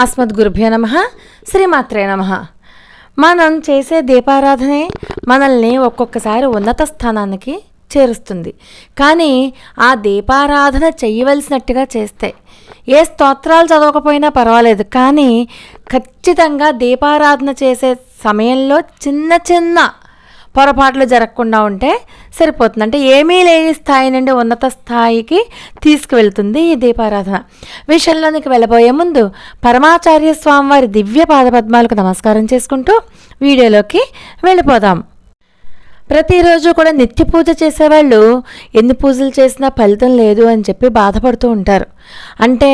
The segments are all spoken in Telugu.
అస్మద్గురుభ్యో నమ. శ్రీమాత్రే నమ. మనం చేసే దీపారాధనే మనల్ని ఒక్కొక్కసారి ఉన్నత స్థానానికి చేరుస్తుంది. కానీ ఆ దీపారాధన చేయవలసినట్టుగా చేస్తే ఏ స్తోత్రాలు చదవకపోయినా పర్వాలేదు. కానీ ఖచ్చితంగా దీపారాధన చేసే సమయంలో చిన్న చిన్న పొరపాట్లు జరగకుండా ఉంటే సరిపోతుంది. అంటే ఏమీ లేని స్థాయి నుండి ఉన్నత స్థాయికి తీసుకువెళ్తుంది ఈ దీపారాధన. విషయంలోనికి వెళ్ళబోయే ముందు పరమాచార్య స్వామివారి దివ్య పాదపద్మాలకు నమస్కారం చేసుకుంటూ వీడియోలోకి వెళ్ళిపోదాం. ప్రతిరోజు కూడా నిత్య పూజ చేసేవాళ్ళు ఎన్ని పూజలు చేసినా ఫలితం లేదు అని చెప్పి బాధపడుతూ ఉంటారు. అంటే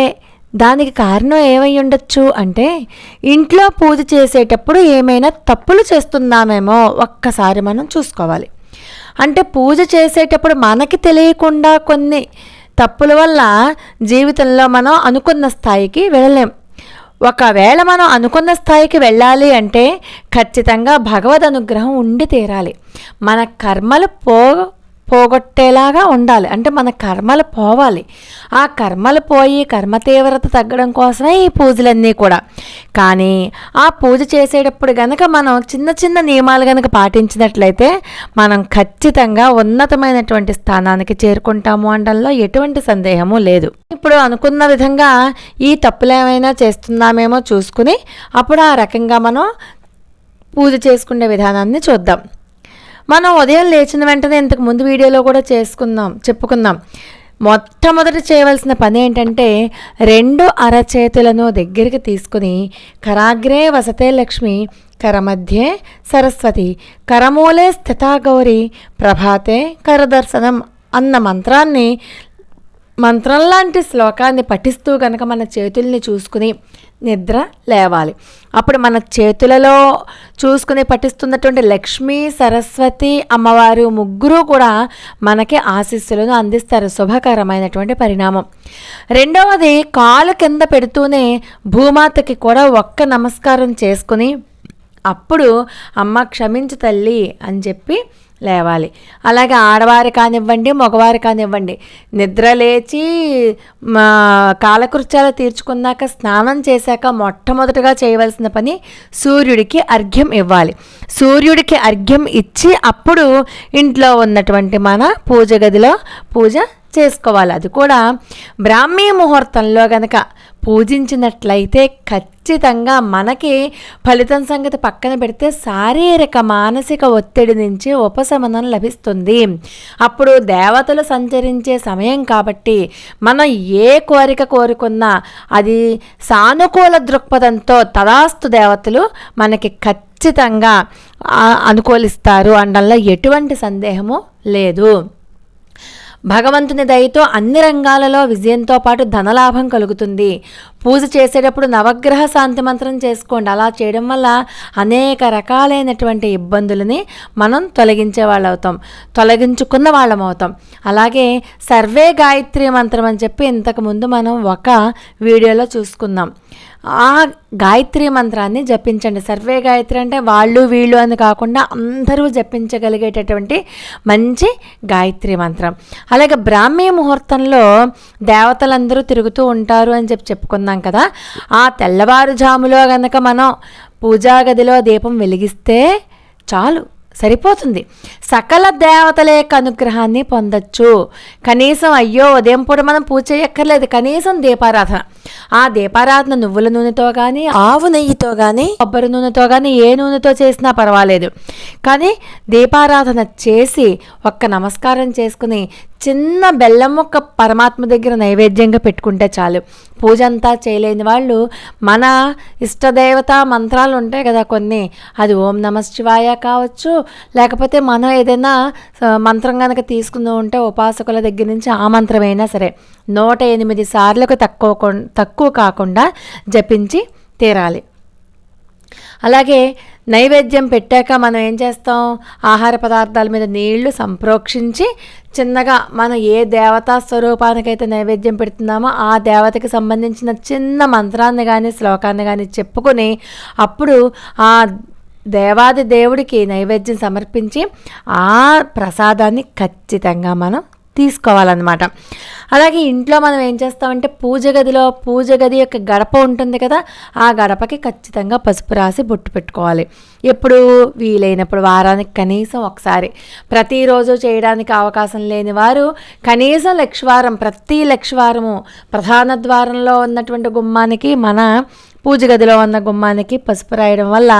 దానికి కారణం ఏమై ఉండొచ్చు అంటే ఇంట్లో పూజ చేసేటప్పుడు ఏమైనా తప్పులు చేస్తున్నామేమో ఒక్కసారి మనం చూసుకోవాలి. అంటే పూజ చేసేటప్పుడు మనకి తెలియకుండా కొన్ని తప్పుల వల్ల జీవితంలో మనం అనుకున్న స్థాయికి వెళ్ళలేం. ఒకవేళ మనం అనుకున్న స్థాయికి వెళ్ళాలి అంటే ఖచ్చితంగా భగవద్ అనుగ్రహం ఉండి తీరాలి. మన కర్మలు పో పోగొట్టేలాగా ఉండాలి. అంటే మన కర్మలు పోవాలి. ఆ కర్మలు పోయి కర్మ తీవ్రత తగ్గడం కోసమే ఈ పూజలన్నీ కూడా. కానీ ఆ పూజ చేసేటప్పుడు గనక మనం చిన్న చిన్న నియమాలు గనక పాటించినట్లయితే మనం ఖచ్చితంగా ఉన్నతమైనటువంటి స్థానానికి చేరుకుంటాము అనడంలో ఎటువంటి సందేహము లేదు. ఇప్పుడు అనుకున్న విధంగా ఈ తప్పులు ఏమైనా చేస్తున్నామేమో చూసుకుని అప్పుడు ఆ రకంగా మనం పూజ చేసుకునే విధానాన్ని చూద్దాం. మనం ఉదయం లేచిన వెంటనే ఇంతకు ముందు వీడియోలో కూడా చేసుకుందాం చెప్పుకుందాం. మొట్టమొదటి చేయవలసిన పని ఏంటంటే రెండు అరచేతులను దగ్గరికి తీసుకుని కరాగ్రే వసతే లక్ష్మి కరమధ్యే సరస్వతి కరమూలే స్థితా గౌరి ప్రభాతే కరదర్శనం అన్న మంత్రాన్ని మంత్రం లాంటి శ్లోకాన్ని పఠిస్తూ కనుక మన చేతుల్ని చూసుకుని నిద్ర లేవాలి. అప్పుడు మన చేతులలో చూసుకుని పఠిస్తున్నటువంటి లక్ష్మీ సరస్వతి అమ్మవారు ముగ్గురు కూడా మనకి ఆశీస్సులను అందిస్తారు. శుభకరమైనటువంటి పరిణామం. రెండవది కాలు కింద పెడుతూనే భూమాతకి కూడా ఒక్క నమస్కారం చేసుకుని అప్పుడు అమ్మ క్షమించు తల్లి అని చెప్పి లేవాలి. అలాగే ఆడవారు కానివ్వండి మగవారు కానివ్వండి నిద్ర లేచి మా కాలకృత్యాలు తీర్చుకున్నాక స్నానం చేశాక మొట్టమొదటిగా చేయవలసిన పని సూర్యుడికి అర్ఘ్యం ఇవ్వాలి. సూర్యుడికి అర్ఘ్యం ఇచ్చి అప్పుడు ఇంట్లో ఉన్నటువంటి మన పూజ గదిలో పూజ చేసుకోవాలి. అది కూడా బ్రాహ్మీ ముహూర్తంలో గనక పూజించినట్లయితే ఖచ్చితంగా మనకి ఫలితం సంగతి పక్కన పెడితే శారీరక మానసిక ఒత్తిడి నుంచి ఉపశమనం లభిస్తుంది. అప్పుడు దేవతలు సంచరించే సమయం కాబట్టి మనం ఏ కోరిక కోరుకున్నా అది సానుకూల దృక్పథంతో తదాస్తు దేవతలు మనకి ఖచ్చితంగా అనుకూలిస్తారు అనడంలో ఎటువంటి సందేహము లేదు. భగవంతుని దయతో అన్ని రంగాలలో విజయంతో పాటు ధనలాభం కలుగుతుంది. పూజ చేసేటప్పుడు నవగ్రహ శాంతి మంత్రం చేసుకోండి. అలా చేయడం వల్ల అనేక రకాలైనటువంటి ఇబ్బందులని మనం తొలగించే వాళ్ళు అవుతాం తొలగించుకున్న వాళ్ళం అవుతాం అలాగే సర్వే గాయత్రి మంత్రం అని చెప్పి ఇంతకుముందు మనం ఒక వీడియోలో చూసుకుందాం. ఆ గాయత్రి మంత్రాన్ని జపించండి. సర్వే గాయత్రి అంటే వాళ్ళు వీళ్ళు అని కాకుండా అందరూ జపించగలిగేటటువంటి మంచి గాయత్రి మంత్రం. అలాగే బ్రాహ్మీ ముహూర్తంలో దేవతలందరూ తిరుగుతూ ఉంటారు అని చెప్పి చెప్పుకున్నాం కదా. ఆ తెల్లవారుజాములో గనక మనం పూజా గదిలో దీపం వెలిగిస్తే చాలు సరిపోతుంది. సకల దేవతల యొక్క అనుగ్రహాన్ని పొందొచ్చు. కనీసం అయ్యో ఉదయం పూట మనం పూజ చేయక్కర్లేదు. కనీసం దీపారాధన. ఆ దీపారాధన నువ్వుల నూనెతో కానీ ఆవు నెయ్యితో కానీ కొబ్బరి నూనెతో కానీ ఏ నూనెతో చేసినా పర్వాలేదు. కానీ దీపారాధన చేసి ఒక్క నమస్కారం చేసుకుని చిన్న బెల్లం ఒక్క పరమాత్మ దగ్గర నైవేద్యంగా పెట్టుకుంటే చాలు. పూజ అంతా చేయలేని వాళ్ళు మన ఇష్టదేవత మంత్రాలు ఉంటాయి కదా కొన్ని అది ఓం నమ శివాయ కావచ్చు లేకపోతే మనం ఏదైనా మంత్రం కనుక తీసుకుని ఉంటే ఉపాసకుల దగ్గర నుంచి ఆ మంత్రమైనా సరే. నూట ఎనిమిది సార్లకు తక్కువ తక్కువ కాకుండా జపించి తీరాలి. అలాగే నైవేద్యం పెట్టాక మనం ఏం చేస్తాం? ఆహార పదార్థాల మీద నీళ్ళు సంప్రోక్షించి చిన్నగా మనం ఏ దేవతా స్వరూపానికైతే నైవేద్యం పెడుతున్నామో ఆ దేవతకి సంబంధించిన చిన్న మంత్రాన్ని కానీ శ్లోకాన్ని కానీ చెప్పుకొని అప్పుడు ఆ దేవాది దేవుడికి నైవేద్యం సమర్పించి ఆ ప్రసాదాన్ని ఖచ్చితంగా మనం తీసుకోవాలన్నమాట. అలాగే ఇంట్లో మనం ఏం చేస్తామంటే పూజ గదిలో పూజ గది యొక్క గడప ఉంటుంది కదా ఆ గడపకి ఖచ్చితంగా పసుపు రాసి బొట్టు పెట్టుకోవాలి. ఎప్పుడు వీలైనప్పుడు వారానికి కనీసం ఒకసారి. ప్రతిరోజు చేయడానికి అవకాశం లేని వారు కనీసం లక్షవారం ప్రతి లక్షవారము ప్రధాన ద్వారంలో ఉన్నటువంటి గుమ్మానికి మన పూజ గదిలో ఉన్న గుమ్మానికి పసుపు రాయడం వల్ల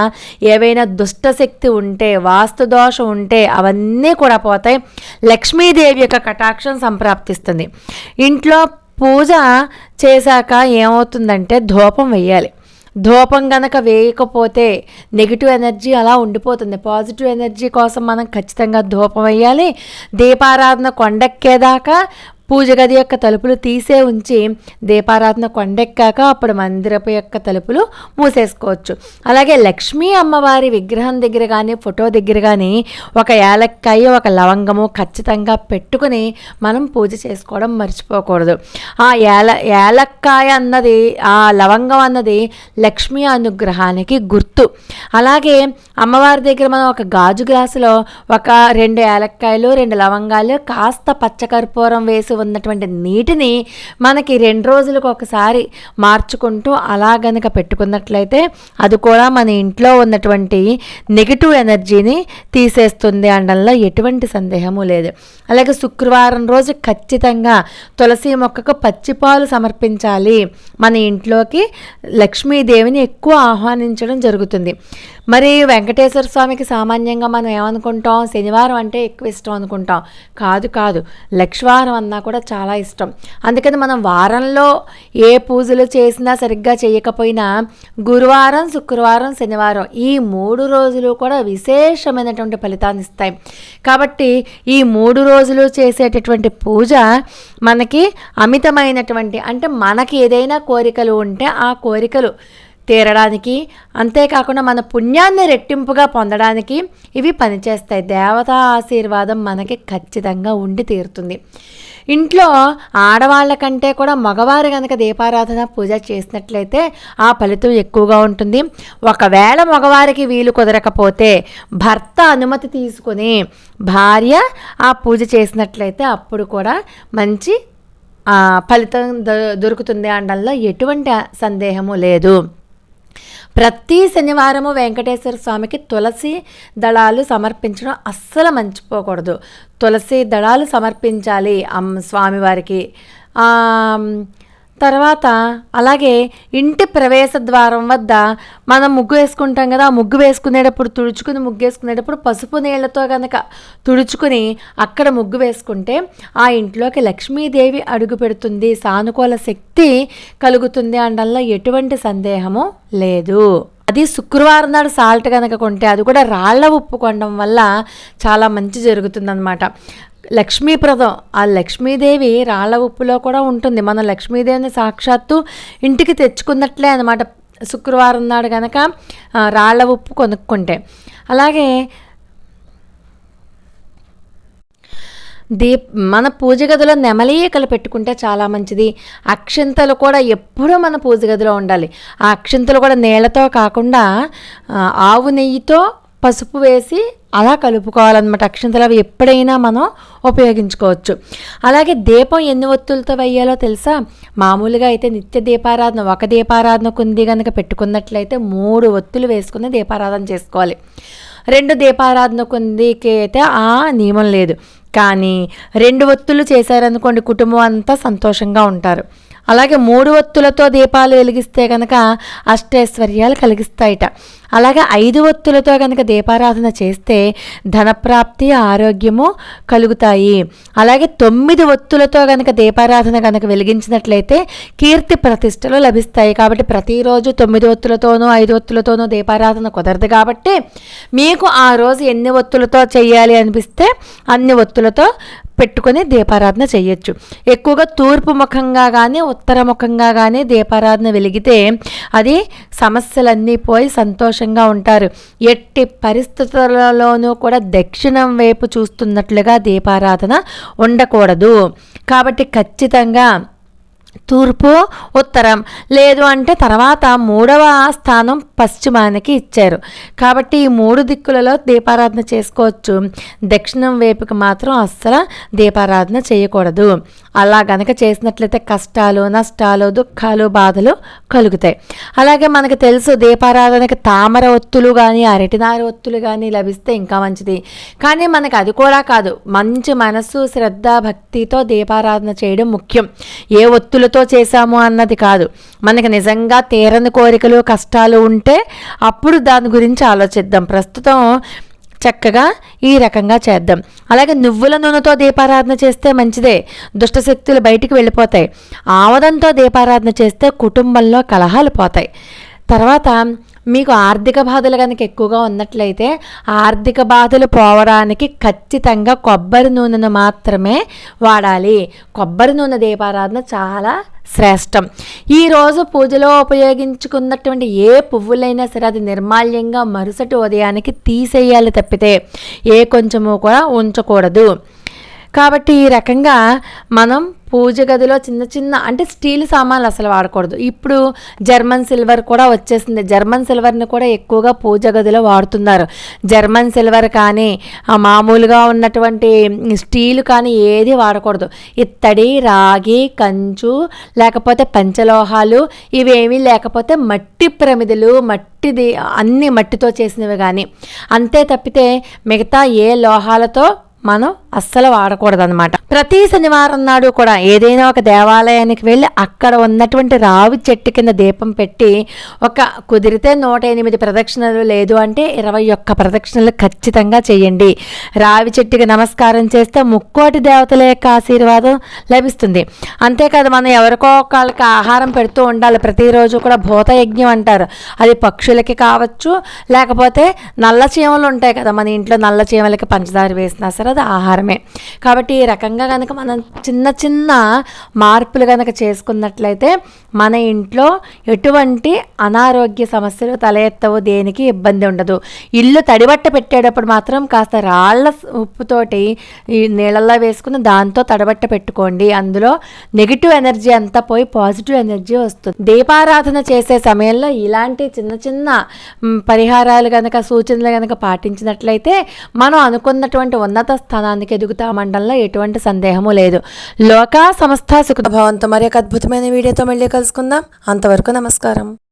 ఏవైనా దుష్టశక్తి ఉంటే వాస్తు దోషం ఉంటే అవన్నీ కూడా పోతాయి. లక్ష్మీదేవి యొక్క కటాక్షం సంప్రాప్తిస్తుంది. ఇంట్లో పూజ చేశాక ఏమవుతుందంటే ధూపం వేయాలి ధూపం గనక వేయకపోతే నెగిటివ్ ఎనర్జీ అలా ఉండిపోతుంది. పాజిటివ్ ఎనర్జీ కోసం మనం ఖచ్చితంగా ధూపం వేయాలి దీపారాధన కొండెక్కేదాకా పూజ గది యొక్క తలుపులు తీసే ఉంచి దీపారాధన కొండెక్కాక అప్పుడు మందిరపు యొక్క తలుపులు మూసేసుకోవచ్చు. అలాగే లక్ష్మీ అమ్మవారి విగ్రహం దగ్గర కానీ ఫోటో దగ్గర కానీ ఒక ఏలక్కాయ ఒక లవంగము ఖచ్చితంగా పెట్టుకుని మనం పూజ చేసుకోవడం మర్చిపోకూడదు. ఆ ఏల ఏలక్కాయ అన్నది ఆ లవంగం అన్నది లక్ష్మీ అనుగ్రహానికి గుర్తు. అలాగే అమ్మవారి దగ్గర మనం ఒక గాజు గ్లాసులో ఒక రెండు ఏలక్కాయలు రెండు లవంగాలు కాస్త పచ్చకర్పూరం వేసి ఉన్నటువంటి నీటిని మనకి రెండు రోజులకు ఒకసారి మార్చుకుంటూ అలా గనక పెట్టుకున్నట్లయితే అది కూడా మన ఇంట్లో ఉన్నటువంటి నెగిటివ్ ఎనర్జీని తీసేస్తుంది అనడంలో ఎటువంటి సందేహము లేదు. అలాగే శుక్రవారం రోజు ఖచ్చితంగా తులసి మొక్కకు పచ్చిపాలు సమర్పించాలి. మన ఇంట్లోకి లక్ష్మీదేవిని ఎక్కువ ఆహ్వానించడం జరుగుతుంది. మరి వెంకటేశ్వర స్వామికి సామాన్యంగా మనం ఏమనుకుంటాం? శనివారం అంటే ఎక్కువ ఇష్టం అనుకుంటాం. కాదు కాదు. లక్ష్వారం అన్నా కూడా చాలా ఇష్టం. అందుకని మనం వారంలో ఏ పూజలు చేసినా సరిగ్గా చేయకపోయినా గురువారం శుక్రవారం శనివారం ఈ మూడు రోజులు కూడా విశేషమైనటువంటి ఫలితాన్ని ఇస్తాయి. కాబట్టి ఈ మూడు రోజులు చేసేటటువంటి పూజ మనకి అమితమైనటువంటి అంటే మనకి ఏదైనా కోరికలు ఉంటే ఆ కోరికలు తీరడానికి. అంతేకాకుండా మన పుణ్యాన్ని రెట్టింపుగా పొందడానికి ఇవి పనిచేస్తాయి. దేవతా ఆశీర్వాదం మనకి ఖచ్చితంగా ఉండి తీరుతుంది. ఇంట్లో ఆడవాళ్ళ కంటే కూడా మగవారు కనుక దీపారాధన పూజ చేసినట్లయితే ఆ ఫలితం ఎక్కువగా ఉంటుంది. ఒకవేళ మగవారికి వీలు కుదరకపోతే భర్త అనుమతి తీసుకుని భార్య ఆ పూజ చేసినట్లయితే అప్పుడు కూడా మంచి ఫలితం దొరుకుతుంది అనడంలో ఎటువంటి సందేహము లేదు. ప్రతి శనివారము వెంకటేశ్వర స్వామికి తులసి దళాలు సమర్పించడం అస్సలు మర్చిపోకూడదు. తులసి దళాలు సమర్పించాలి అమ్మ స్వామివారికి. తర్వాత అలాగే ఇంటి ప్రవేశ ద్వారం వద్ద మనం ముగ్గు వేసుకుంటాం కదా ఆ ముగ్గు వేసుకునేటప్పుడు తుడుచుకుని ముగ్గు వేసుకునేటప్పుడు పసుపు నీళ్ళతో కనుక తుడుచుకుని అక్కడ ముగ్గు వేసుకుంటే ఆ ఇంట్లోకి లక్ష్మీదేవి అడుగు పెడుతుంది. సానుకూల శక్తి కలుగుతుంది అనడంలో ఎటువంటి సందేహము లేదు. అది శుక్రవారం నాడు సాల్ట్ కనుక కొంటే అది కూడా రాళ్ళ ఉప్పు కొనడం వల్ల చాలా మంచి జరుగుతుందన్నమాట. లక్ష్మీప్రదం. ఆ లక్ష్మీదేవి రాళ్ళ ఉప్పులో కూడా ఉంటుంది. మనం లక్ష్మీదేవిని సాక్షాత్తు ఇంటికి తెచ్చుకున్నట్లే అనమాట శుక్రవారం నాడు కనుక రాళ్ళ ఉప్పు కొనుక్కుంటే. అలాగే దీప్ మన పూజ గదిలో నెమలీకలు పెట్టుకుంటే చాలా మంచిది. అక్షింతలు కూడా ఎప్పుడూ మన పూజ గదిలో ఉండాలి. ఆ అక్షింతలు కూడా నీళ్ళతో కాకుండా ఆవు నెయ్యితో పసుపు వేసి అలా కలుపుకోవాలన్నమాట. అక్షంతలు అవి ఎప్పుడైనా మనం ఉపయోగించుకోవచ్చు. అలాగే దీపం ఎన్ని ఒత్తులతో వేయాలో తెలుసా? మామూలుగా అయితే నిత్య దీపారాధన ఒక దీపారాధన కుంది కనుక పెట్టుకున్నట్లయితే మూడు ఒత్తులు వేసుకుని దీపారాధన చేసుకోవాలి. రెండు దీపారాధన కుందికి అయితే ఆ నియమం లేదు. కానీ రెండు ఒత్తులు చేశారనుకోండి కుటుంబం అంతా సంతోషంగా ఉంటారు. అలాగే మూడు ఒత్తులతో దీపాలు వెలిగిస్తే కనుక అష్టైశ్వర్యాలు కలిగిస్తాయిట. అలాగే ఐదు ఒత్తులతో కనుక దీపారాధన చేస్తే ధనప్రాప్తి ఆరోగ్యము కలుగుతాయి. అలాగే తొమ్మిది ఒత్తులతో కనుక దీపారాధన కనుక వెలిగించినట్లయితే కీర్తి ప్రతిష్టలు లభిస్తాయి. కాబట్టి ప్రతిరోజు తొమ్మిది ఒత్తులతోనూ ఐదు ఒత్తులతోనూ దీపారాధన కుదరదు కాబట్టి మీకు ఆ రోజు ఎన్ని ఒత్తులతో చేయాలి అనిపిస్తే అన్ని ఒత్తులతో పెట్టుకొని దీపారాధన చేయొచ్చు. ఎక్కువగా తూర్పు ముఖంగా కానీ ఉత్తర ముఖంగా కానీ దీపారాధన వెలిగితే అది సమస్యలన్నీ పోయి సంతోషంగా ఉంటారు. ఎట్టి పరిస్థితులలోనూ కూడా దక్షిణం వైపు చూస్తున్నట్లుగా దీపారాధన ఉండకూడదు. కాబట్టి ఖచ్చితంగా తూర్పు ఉత్తరం. లేదు అంటే తర్వాత మూడవ స్థానం పశ్చిమానికి ఇచ్చారు. కాబట్టి ఈ మూడు దిక్కులలో దీపారాధన చేసుకోవచ్చు. దక్షిణం వైపుకి మాత్రం అస్సలు దీపారాధన చేయకూడదు. అలా గనక చేసినట్లయితే కష్టాలు నష్టాలు దుఃఖాలు బాధలు కలుగుతాయి. అలాగే మనకు తెలుసు దీపారాధనకి తామర ఒత్తులు కానీ అరటినార ఒత్తులు కానీ లభిస్తే ఇంకా మంచిది. కానీ మనకు అది కూడా కాదు. మంచి మనస్సు శ్రద్ధ భక్తితో దీపారాధన చేయడం ముఖ్యం. ఏ ఒత్తులతో చేశాము అన్నది కాదు. మనకి నిజంగా తీరని కోరికలు కష్టాలు ఉంటే అప్పుడు దాని గురించి ఆలోచిద్దాం. ప్రస్తుతం చక్కగా ఈ రకంగా చేద్దాం. అలాగే నువ్వుల నూనెతో దీపారాధన చేస్తే మంచిదే. దుష్టశక్తులు బయటికి వెళ్ళిపోతాయి. ఆవదంతో దీపారాధన చేస్తే కుటుంబంలో కలహాలు పోతాయి. తర్వాత మీకు ఆర్థిక బాధలు కనుక ఎక్కువగా ఉన్నట్లయితే ఆర్థిక బాధలు పోవడానికి ఖచ్చితంగా కొబ్బరి నూనెను మాత్రమే వాడాలి. కొబ్బరి నూనె దీపారాధన చాలా శ్రేష్టం. ఈరోజు పూజలో ఉపయోగించుకున్నటువంటి ఏ పువ్వులైనా సరే అది నిర్మాల్యంగా మరుసటి ఉదయానికి తీసేయాలి తప్పితే ఏ కొంచెము కూడా ఉంచకూడదు. కాబట్టి ఈ రకంగా మనం పూజ గదిలో చిన్న చిన్న అంటే స్టీల్ సామాన్లు అసలు వాడకూడదు. ఇప్పుడు జర్మన్ సిల్వర్ కూడా వచ్చేసింది. జర్మన్ సిల్వర్ని కూడా ఎక్కువగా పూజ గదిలో వాడుతున్నారు. జర్మన్ సిల్వర్ కానీ మామూలుగా ఉన్నటువంటి స్టీల్ కానీ ఏది వాడకూడదు. ఇత్తడి రాగి కంచు లేకపోతే పంచలోహాలు ఇవేమీ లేకపోతే మట్టి ప్రమిదలు మట్టిది అన్ని మట్టితో చేసినవి కానీ. అంతే తప్పితే మిగతా ఏ లోహాలతో మనం అస్సలు వాడకూడదన్నమాట. ప్రతి శనివారం నాడు కూడా ఏదైనా ఒక దేవాలయానికి వెళ్ళి అక్కడ ఉన్నటువంటి రావి చెట్టు కింద దీపం పెట్టి ఒక కుదిరితే నూట ఎనిమిది ప్రదక్షిణలు లేదు అంటే ఇరవై ఒక్క ప్రదక్షిణలు ఖచ్చితంగా చేయండి. రావి చెట్టుకి నమస్కారం చేస్తే ముక్కోటి దేవతల యొక్క ఆశీర్వాదం లభిస్తుంది. అంతేకాదు మనం ఎవరికో ఒకళ్ళకి ఆహారం పెడుతూ ఉండాలి. ప్రతిరోజు కూడా భూతయజ్ఞం అంటారు. అది పక్షులకి కావచ్చు లేకపోతే నల్ల చీమలు ఉంటాయి కదా మన ఇంట్లో నల్ల చీమలకి పంచదార వేసినా సరే అది ఆహారమే. కాబట్టి ఈ రకంగా కనుక మనం చిన్న చిన్న మార్పులు కనుక చేసుకున్నట్లయితే మన ఇంట్లో ఎటువంటి అనారోగ్య సమస్యలు తలెత్తవు దేనికి ఇబ్బంది ఉండదు. ఇల్లు తడిబట్ట పెట్టేటప్పుడు మాత్రం కాస్త రాళ్ళ ఉప్పుతోటి ఈ నీళ్ళల్లో వేసుకుని దాంతో తడబట్ట పెట్టుకోండి. అందులో నెగిటివ్ ఎనర్జీ అంతా పోయి పాజిటివ్ ఎనర్జీ వస్తుంది. దీపారాధన చేసే సమయంలో ఇలాంటి చిన్న చిన్న పరిహారాలు కనుక సూచనలు కనుక పాటించినట్లయితే మనం అనుకున్నటువంటి ఉన్నత స్థానానికి ఎదుగుతామండంలో ఎటువంటి సందేహము లేదు. లోక సంస్థ సుఖ భవంతో మరి ఒక అద్భుతమైన వీడియోతో మళ్ళీ కలుసుకుందాం. అంతవరకు నమస్కారం.